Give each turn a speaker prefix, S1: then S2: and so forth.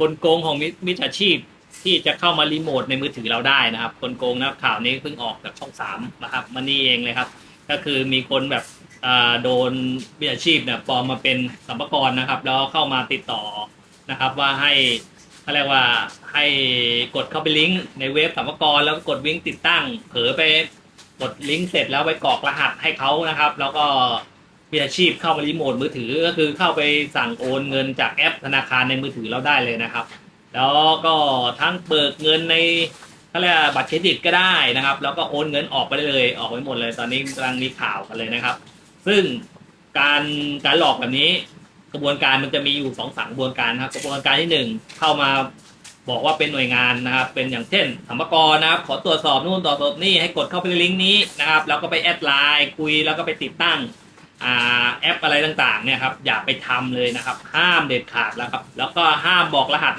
S1: กลโกงของมิมิจฉาชีพที่จะเข้ามารีโมทในมือถือเราได้นะครับกลโกงนะครับข่าวนี้เพิ่งออกจากช่องสามนะครับมานี่เองเลยครับ ก็คือมีคนแบบโดนมิจฉาชีพเนี่ยปลอมมาเป็นสัมภาระนะครับ แล้วเข้ามาติดต่อนะครับ ว่าให้เขาเรียกว่าให้กดเข้าไปลิงก์ในเว็บสัมภาระแล้วก็กดลิงก์ติดตั้ง เผลอไปกดลิงก์เสร็จแล้วไปกรอกรหัสให้เขานะครับ แล้วก็ มิจฉาชีพเข้ามารีโมทมือถือก็คือเข้าไปสั่งโอนเงินจากแอปธนาคารในมือถือเราได้เลยนะครับ แล้วก็ทั้งเบิกเงินในเขาเรียกบัตรเครดิตก็ได้นะครับ แล้วก็โอนเงินออกไปได้เลยออกไปหมดเลย ตอนนี้กำลังมีข่าวกันเลยนะครับ ซึ่งการการหลอกแบบนี้ กระบวนการมันจะมีอยู่สองสามกระบวนการครับ กระบวนการที่หนึ่งเข้ามาบอกว่าเป็นหน่วยงานนะครับ เป็นอย่างเช่นสัมภารนะครับ ขอตรวจสอบนู่นตรวจสอบนี่ให้กดเข้าไปในลิงก์นี้นะครับ แล้วก็ไปแอดไลน์คุยแล้วก็ไปติดตั้ง แอปอะไรต่างๆเนี่ยครับอย่าไปทำเลยนะครับห้ามเด็ดขาดแล้วครับแล้วก็ห้ามบอกรหัส